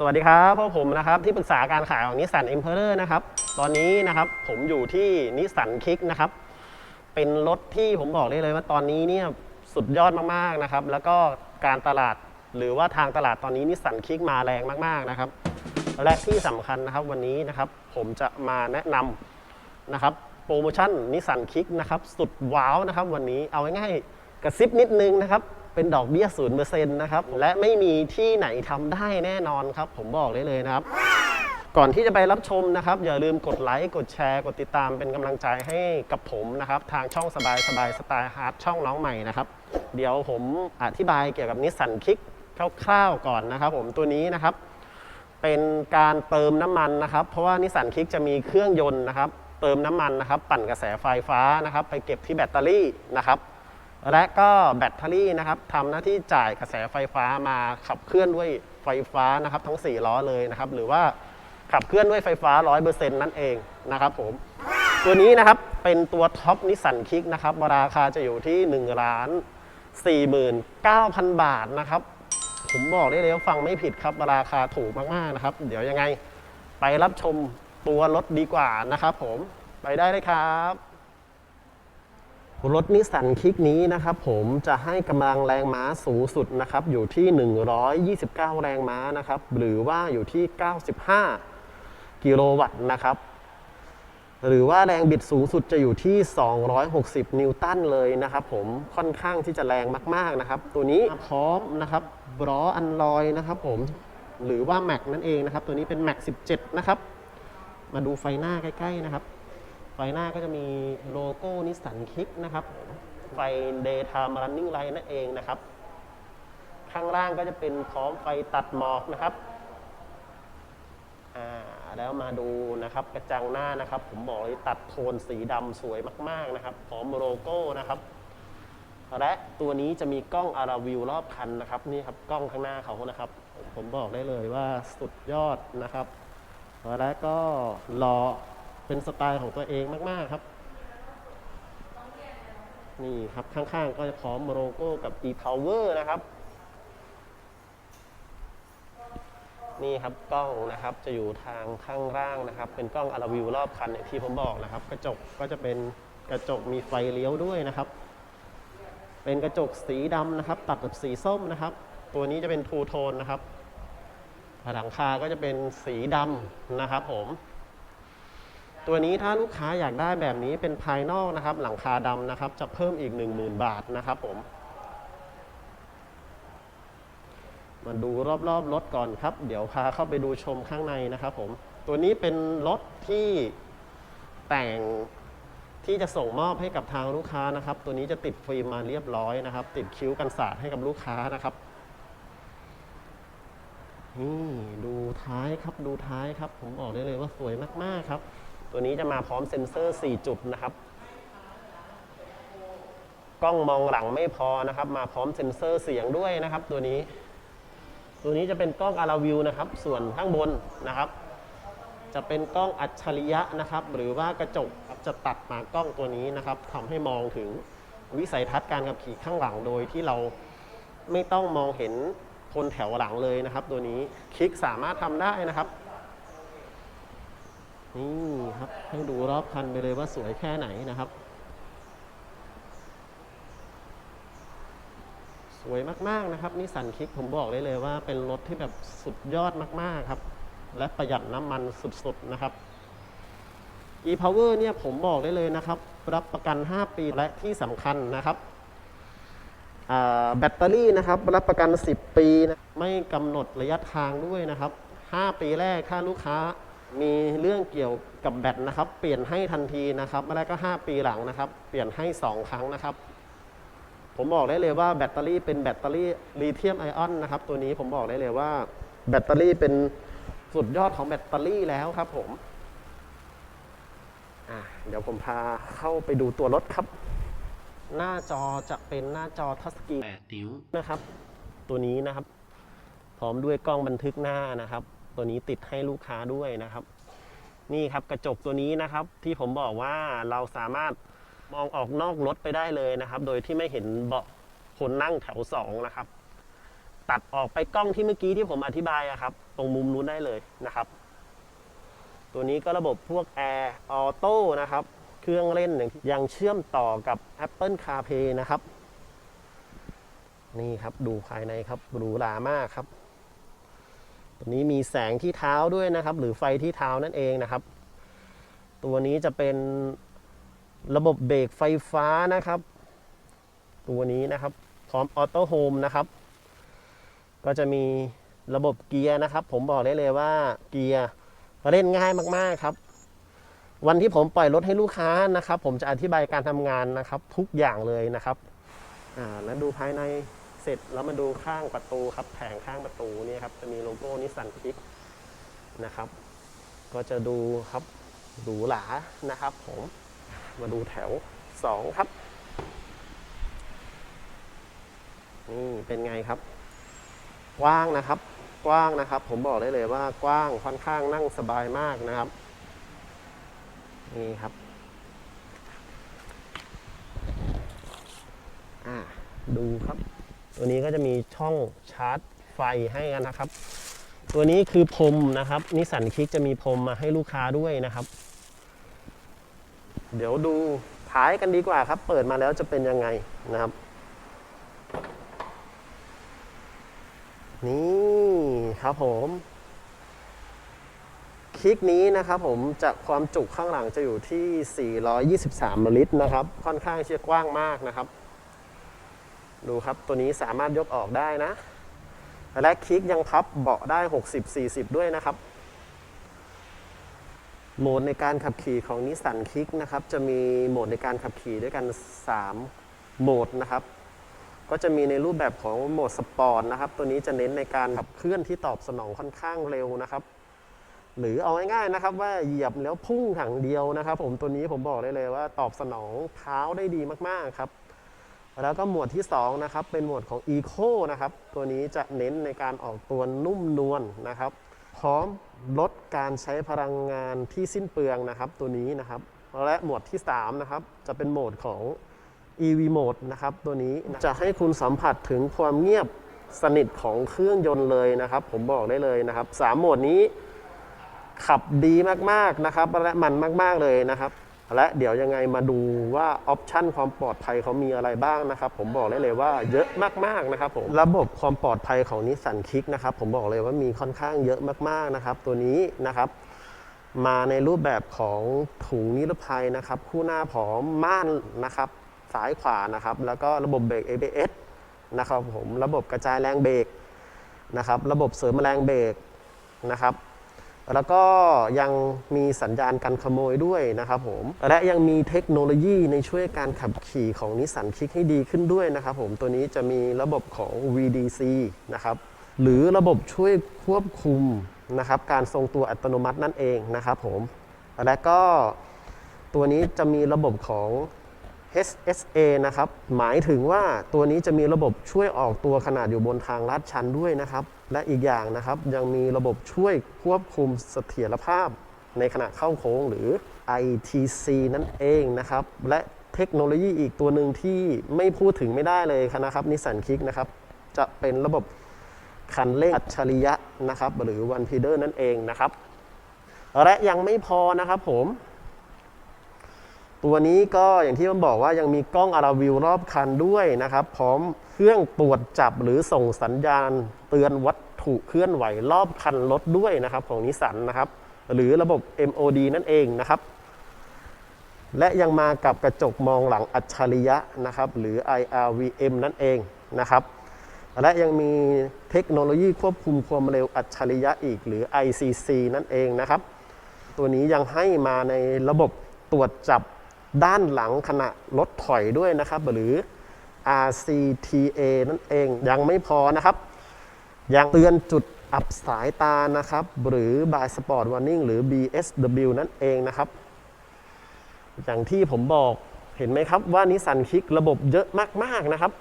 สวัสดีครับพวกผมนะครับที่ปรึกษาการขายของนิสสันเอ็มเพอร์นะครับตอนนี้นะครับผมอยู่ที่นิสสันคิกนะครับเป็นรถที่ผมบอกได้เลยว่าตอนนี้เนี่ยสุดยอดมากๆนะครับแล้วก็การตลาดหรือว่าทางตลาดตอนนี้นิสสันคิกมาแรงมากๆนะครับและที่สำคัญนะครับวันนี้นะครับผมจะมาแนะนำนะครับโปรโมชั่นนิสสันคิกนะครับสุดว้าวนะครับวันนี้เอาง่ายๆกระซิบนิดนึงนะครับ เป็นดอกเบี้ยศูนย์เปอร์เซ็นต์นะครับและไม่มีที่ไหนทำได้แน่นอนครับ ผมบอกได้เลยนะครับ ก่อนที่จะไปรับชมนะครับ อย่าลืมกดไลค์กดแชร์กดติดตามเป็นกำลังใจให้กับผมนะครับ ทางช่องสบายสบายสไตล์ฮาร์ดช่องน้องใหม่นะครับ เดี๋ยวผมอธิบายเกี่ยวกับนิสสันคิกคร่าวๆก่อนนะครับ ผมตัวนี้นะครับ เป็นการเติมน้ำมันนะครับ เพราะว่านิสสันคิกจะมีเครื่องยนต์นะครับ เติมน้ำมันนะครับ ปั่นกระแสไฟฟ้านะครับ ไปเก็บที่แบตเตอรี่นะครับ และก็แบตเตอรี่นะครับทำหน้าที่จ่ายกระแสไฟฟ้ามาขับเคลื่อนด้วยไฟฟ้านะครับทั้ง 4 ล้อเลยนะครับหรือว่าขับเคลื่อนด้วยไฟฟ้า 100%นั่นเองนะครับผมตัวนี้นะครับเป็นตัวท็อปนิสสันคิกนะครับราคาจะอยู่ที่ 1 ล้าน 49,000 บาทนะครับ ผมบอกได้เลยว่าฟังไม่ผิดครับ ราคาถูกมากๆนะครับ เดี๋ยวยังไงไปรับชมตัวรถดีกว่านะครับผมไปได้เลยครับ รถนิสสันคิกนี้นะครับผมจะให้กำลังแรงม้าสูงสุดนะครับอยู่ที่ 129 แรงม้านะครับหรือว่าอยู่ที่ 95 กิโลวัตต์นะครับหรือว่าแรงบิดสูงสุดจะอยู่ที่ 260 นิวตันเลยนะครับผมค่อนข้างที่จะแรงมากๆนะครับ ตัวนี้พร้อมนะครับบรออันลอยนะครับผมหรือว่าแม็กนั่นเองนะครับ ตัวนี้เป็นแม็ก17 นะครับ มาดูไฟหน้าใกล้ ๆ นะครับ ไฟหน้าก็จะมีโลโก้นิสสันคิกนะครับ ไฟ daytime running light นั่นเองนะครับ ข้างล่างก็จะเป็นพร้อมไฟตัดหมอกนะครับแล้วมาดูนะครับกระจังหน้านะครับ ผมบอกเลยตัดโทนสีดำสวยมาก ๆนะครับพร้อมโลโก้นะครับและตัวนี้จะมีกล้องอาราวิวรอบคันนะครับนี่ครับกล้องข้างหน้าเขานะครับ ผมบอกได้เลยว่าสุดยอดนะครับ และก็รอ เป็นสไตล์ของตัวเองมาก ๆ ครับ นี่ครับ ข้างๆ ก็จะพร้อมโลโก้กับ e-power นะครับ นี่ครับกล้องนะครับจะอยู่ทางข้างล่างนะครับ เป็นกล้องอาราวิวรอบคันอย่างที่ผมบอกนะครับ กระจกก็จะเป็นกระจกมีไฟเลี้ยวด้วยนะครับ เป็นกระจกสีดำนะครับ ตัดกับสีส้มนะครับ ตัวนี้จะเป็นทูโทนนะครับหลังคาก็จะเป็นสีดำนะครับผม ตัวนี้ถ้าลูกค้าอยากได้แบบนี้เป็นภายนอกนะครับ หลังคาดำนะครับ จะเพิ่มอีก 10,000 บาทนะครับผม มาดูรอบๆรถก่อนครับ เดี๋ยวพาเข้าไปดูชมข้างในนะครับผม ตัวนี้เป็นรถที่แต่งที่จะส่งมอบให้กับทางลูกค้านะครับ ตัวนี้จะติดฟิล์มมาเรียบร้อยนะครับ ติดคิ้วกันสาดให้กับลูกค้านะครับนี่ดูท้ายครับดูท้ายครับ ผมบอกได้เลยว่าสวยมาก ๆ ครับ ตัวนี้จะมาพร้อมเซ็นเซอร์ 4 จุดนะครับ กล้องมองหลังไม่พอนะครับ มาพร้อมเซ็นเซอร์เสียงด้วยนะครับ ตัวนี้ ตัวนี้จะเป็นกล้องอาราวิวนะครับ ส่วนข้างบนนะครับ จะเป็นกล้องอัจฉริยะนะครับ หรือว่ากระจกครับจะตัดมากล้องตัวนี้นะครับทำให้มองถึงวิสัยทัศน์การขับขี่ข้างหลังโดยที่เราไม่ต้องมองเห็นคนแถวหลังเลยนะครับ ตัวนี้คลิกสามารถทำได้นะครับนี่ ครับ ให้ดูรอบคันไปเลยว่าสวยแค่ไหนนะครับ สวยมากๆนะครับนิสสันคิกผมบอกได้เลยว่าเป็นรถที่แบบสุดยอดมากๆครับ และประหยัดน้ำมันสุดๆนะครับ e-power เนี่ยผมบอกได้เลยนะครับ รับประกัน 5 ปีและที่สำคัญนะครับแบตเตอรี่นะครับรับประกัน 10 ปีนะไม่กำหนดระยะทางด้วยนะครับ 5 ปีแรกถ้าลูกค้า มีเรื่องเกี่ยวกับแบตนะครับ เปลี่ยนให้ทันทีนะครับแล้วก็ 5 ปีหลังนะครับ เปลี่ยนให้ 2 ครั้งนะครับ ผมบอกได้เลยว่าแบตเตอรี่เป็นแบตเตอรี่ลิเธียมไอออนนะครับ ตัวนี้ผมบอกได้เลยว่าแบตเตอรี่เป็นสุดยอดของแบตเตอรี่แล้วครับผมเดี๋ยวผมพาเข้าไปดูตัวรถครับ หน้าจอจะเป็นหน้าจอทัชสกรีน8นิ้วนะครับ ตัวนี้นะครับ พร้อมด้วยกล้องบันทึกหน้านะครับ ตัวนี้ติดให้ลูกค้าด้วยนะครับ นี่ครับกระจกตัวนี้นะครับ ที่ผมบอกว่าเราสามารถมองออกนอกรถไปได้เลยนะครับ โดยที่ไม่เห็นเบาะคนนั่งแถวสองนะครับ ตัดออกไปกล้องที่เมื่อกี้ที่ผมอธิบายอะครับ ตรงมุมนู้นได้เลยนะครับ ตัวนี้ก็ระบบพวก Air Auto นะครับ เครื่องเล่นอย่างที่ยังเชื่อมต่อกับ Apple CarPlay นะครับ นี่ครับดูภายในครับหรูหรามากครับ นี้มีแสงที่เท้าด้วยนะครับ หรือไฟที่เท้านั่นเองนะครับ ตัวนี้จะเป็นระบบเบรกไฟฟ้านะครับ ตัวนี้นะครับ พร้อมออโต้โฮมนะครับ ก็จะมีระบบเกียร์นะครับ ผมบอกได้เลยว่าเกียร์เล่นง่ายมากๆครับ วันที่ผมปล่อยรถให้ลูกค้านะครับ ผมจะอธิบายการทำงานนะครับ ทุกอย่างเลยนะครับ อ่าแล้วดูภายใน ร็จแล้วมาดูข้างประตูครับ แผงข้างประตูนี่ครับจะมีโลโก้นิสสันคลิกนะครับ ก็จะดูครับหรูหรานะครับ ผมมาดูแถวสองครับนี่เป็นไงครับ กว้างนะครับ กว้างนะครับ ผมบอกได้เลยว่ากว้างค่อนข้างนั่งสบายมากนะครับนี่ครับอ่าดูครับ ตัวนี้ก็จะมีช่องชาร์จไฟให้กันนะครับ ตัวนี้คือพรมนะครับนิสันคลิกจะมีพรมมาให้ลูกค้าด้วยนะครับ เดี๋ยวดูท้ายกันดีกว่าครับ เปิดมาแล้วจะเป็นยังไงนะครับ นี่ครับผมคลิกนี้นะครับผมจะความจุข้างหลังจะอยู่ที่ 423 ลิตรนะครับ ค่อนข้างเชียกว้างมากนะครับ ดูครับตัวนี้สามารถยกออกได้นะ และคลิกยังพับเบาะได้ 60-40 ด้วยนะครับ โหมดในการขับขี่ของนิสสันคลิกนะครับ จะมีโหมดในการขับขี่ด้วยกัน 3 โหมดนะครับ ก็จะมีในรูปแบบของโหมดสปอร์ตนะครับ ตัวนี้จะเน้นในการขับเคลื่อนที่ตอบสนองค่อนข้างเร็วนะครับหรือเอาง่ายๆนะครับว่าเหยียบแล้วพุ่งถังเดียวนะครับ ผมตัวนี้ผมบอกได้เลยว่าตอบสนองเท้าได้ดีมากๆครับ แล้วก็หมวดที่2นะครับเป็นหมวดของ Eco นะครับตัวนี้จะเน้นในการออกตัวนุ่มนวลนะครับ พร้อมลดการใช้พลังงานที่สิ้นเปลืองนะครับตัวนี้นะครับและหมวดที่3นะครับจะเป็นโหมดของ EV Mode นะครับตัวนี้จะให้คุณสัมผัสถึงความเงียบสนิทของเครื่องยนต์เลยนะครับ ผมบอกได้เลยนะครับสามโหมดนี้ขับดีมากๆนะครับและมันมาก ๆเลยนะครับ และเดี๋ยวยังไงมาดูว่าออปชันความปลอดภัยเขามีอะไรบ้างนะครับ ผมบอกได้เลยว่าเยอะมากๆนะครับผมระบบความปลอดภัยของนิสสันคิกนะครับผมบอกเลยว่ามีค่อนข้างเยอะมากๆนะครับ ตัวนี้นะครับมาในรูปแบบของถุงนิรภัยนะครับ คู่หน้าผอมม่านนะครับซ้ายขวานะครับ แล้วก็ระบบเบรก ABS นะครับผมระบบกระจายแรงเบรกนะครับ ระบบเสริมแรงเบรกนะครับ แล้วก็ยังมีสัญญาณกันขโมยด้วยนะครับผม และยังมีเทคโนโลยีในช่วยการขับขี่ของนิสสันคิกให้ดีขึ้นด้วยนะครับผม ตัวนี้จะมีระบบของ VDC นะครับ หรือระบบช่วยควบคุมนะครับการทรงตัวอัตโนมัตินั่นเองนะครับผม และก็ตัวนี้จะมีระบบของ HSA นะครับ หมายถึงว่าตัวนี้จะมีระบบช่วยออกตัวขนาดอยู่บนทางลาดชันด้วยนะครับ และอีกอย่างนะครับยังมีระบบช่วยควบคุมเสถียรภาพ ในขณะเข้าโค้งหรือ ITC นั่นเองนะครับ และเทคโนโลยีอีกตัวหนึ่งที่ไม่พูดถึงไม่ได้เลยนะครับนิสสันคิกนะครับจะเป็นระบบคันเร่งอัจฉริยะนะครับ หรือวันพีเดอร์นั่นเองนะครับ และยังไม่พอนะครับผม ตัวนี้ก็อย่างที่ผมบอกว่ายังมีกล้องอาราวิวรอบคันด้วยนะครับ พร้อมเครื่องตรวจจับหรือส่งสัญญาณ เตือนวัตถุเคลื่อนไหวรอบคันรถด้วยนะครับ ของนิสสันนะครับ หรือระบบ MOD นั่นเองนะครับ และยังมากับกระจกมองหลังอัจฉริยะนะครับ หรือ IRVM นั่นเองนะครับ และยังมีเทคโนโลยีควบคุมความเร็วอัจฉริยะอีก หรือ ICC นั่นเองนะครับ ตัวนี้ยังให้มาในระบบตรวจจับ ด้านหลังขณะรถถอยด้วยนะครับ หรือ RCTA นั่นเองยังไม่พอนะครับ ยังเตือนจุดอับสายตานะครับ หรือ By Spot Warning หรือ BSW นั่นเองนะครับ อย่างที่ผมบอกเห็นไหมครับว่านิสสันคิกระบบเยอะมากๆนะครับ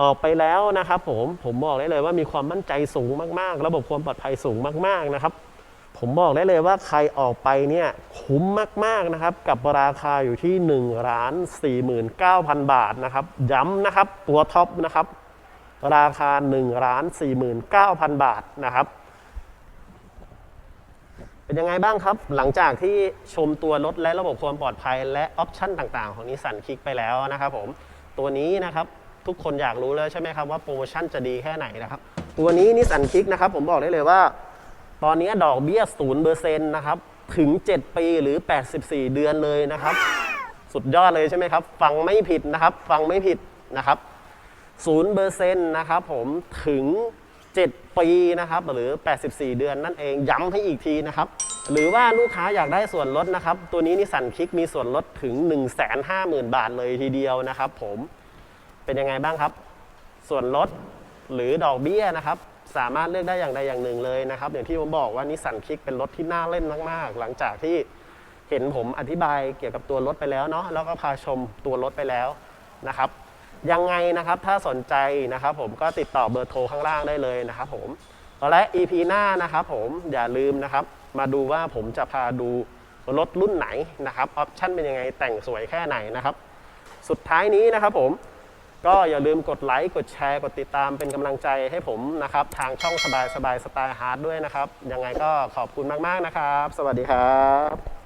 ออกไปแล้วนะครับผมผมบอกได้เลยว่ามีความมั่นใจสูงมากๆ ระบบความปลอดภัยสูงมากๆนะครับ ผมบอกได้เลยว่าใครออกไปเนี่ยคุ้มมากๆนะครับ กับราคาอยู่ที่ 1 ล้าน 49,000 บาทนะครับ ย้ำนะครับตัวท็อปนะครับ ราคา 1 ล้าน 49,000 บาทนะครับ เป็นยังไงบ้างครับ หลังจากที่ชมตัวรถและระบบความปลอดภัยและออปชั่นต่างๆ ของนิสสันคิกไปแล้วนะครับผม ตัวนี้นะครับทุกคนอยากรู้แล้วใช่ไหมครับว่าโปรโมชั่นจะดีแค่ไหนนะครับ ตัวนี้นิสสันคิกนะครับผมบอกได้เลยว่า ตอนนี้ดอกเบี้ย0%เปอร์เซ็นต์นะครับถึง 7 ปีหรือ 84 เดือนเลยนะครับ สุดยอดเลยใช่ไหมครับ ฟังไม่ผิดนะครับ ฟังไม่ผิดนะครับ0เปอร์เซ็นต์นะครับผมถึง 7 ปีนะครับหรือ 84 เดือนนั่นเองย้ำให้อีกทีนะครับ หรือว่าลูกค้าอยากได้ส่วนลดนะครับ ตัวนี้นิสสันคิกมีส่วนลดถึง 150,000 บาทเลยทีเดียวนะครับ ผมเป็นยังไงบ้างครับ ส่วนลดหรือดอกเบี้ยนะครับ สามารถเลือกได้อย่างใดอย่างหนึ่งเลยนะครับอย่างที่ผมบอกว่านิสสันคิกเป็นรถที่น่าเล่นมากๆ หลังจากที่เห็นผมอธิบายเกี่ยวกับตัวรถไปแล้วเนาะแล้วก็พาชมตัวรถไปแล้วนะครับยังไงนะครับถ้าสนใจนะครับผมก็ติดต่อเบอร์โทรข้างล่างได้เลยนะครับผมและ EP หน้านะครับผมอย่าลืมนะครับ มาดูว่าผมจะพาดูรถรุ่นไหนนะครับออปชั่นเป็นยังไงแต่งสวยแค่ไหนนะครับ สุดท้ายนี้นะครับผม ก็อย่าลืมกดไลค์กดแชร์กดติดตามเป็นกำลังใจให้ผมนะครับ ทางช่องสบายสบายสไตล์ฮาร์ดด้วยนะครับ ยังไงก็ขอบคุณมาก ๆ นะครับ สวัสดีครับ